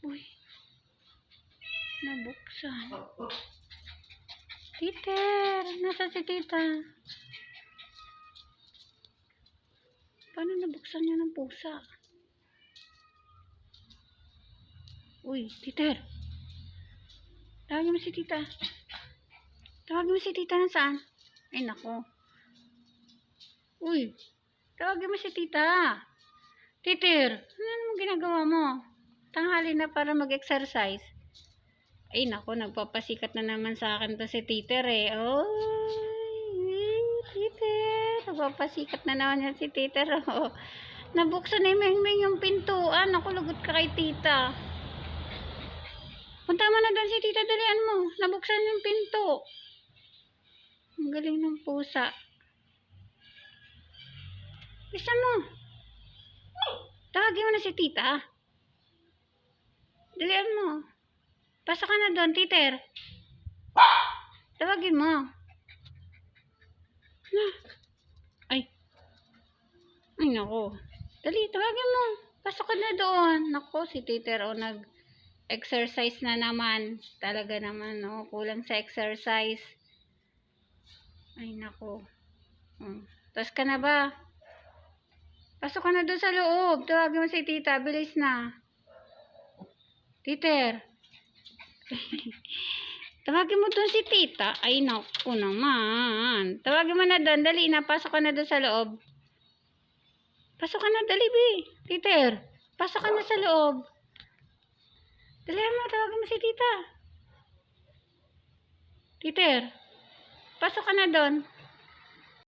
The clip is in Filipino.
Uy. Nabuksan. Titer, nasa si tita? Paano nabuksan niya ng pusa? Uy, titer. Tawagin mo si tita. Tawagin mo si tita na saan? Ay, nako. Uy, tawagin mo si tita. Titer, ano naman ginagawa mo? Tanghali na para mag-exercise. Ay, nako, nagpapasikat na naman sa akin to si Titer eh. Oy, Titer. Nagpapasikat na naman yan si Titer. Oh. Nabuksan ni Mengmeng yung pintuan. Ako, lagot ka kay tita. Punta mo na doon si tita, dalian mo. Nabuksan yung pinto. Ang galing ng pusa. Bisa mo. Tawagin mo na si tita. Dalian mo. Pasok ka na doon, titer. Tawagin mo. Na. Ay. Ay, nako. Dali, tawagin mo. Pasok ka na doon. Nako, si titer o nag-exercise na naman. Talaga naman, no? Kulang sa exercise. Ay, nako. Hmm. Tapos ka na ba? Pasok ka na doon sa loob. Tawagin mo si tita. Bilis na. Titer. Tawagin mo doon si tita. Ay, naku naman. Tawagin mo na doon. Dali na. Pasok ka na doon sa loob. Pasok ka na. Dali, Bi. Titer. Pasok ka na sa loob. Dali mo. Tawagin mo si tita. Titer. Pasok ka na doon.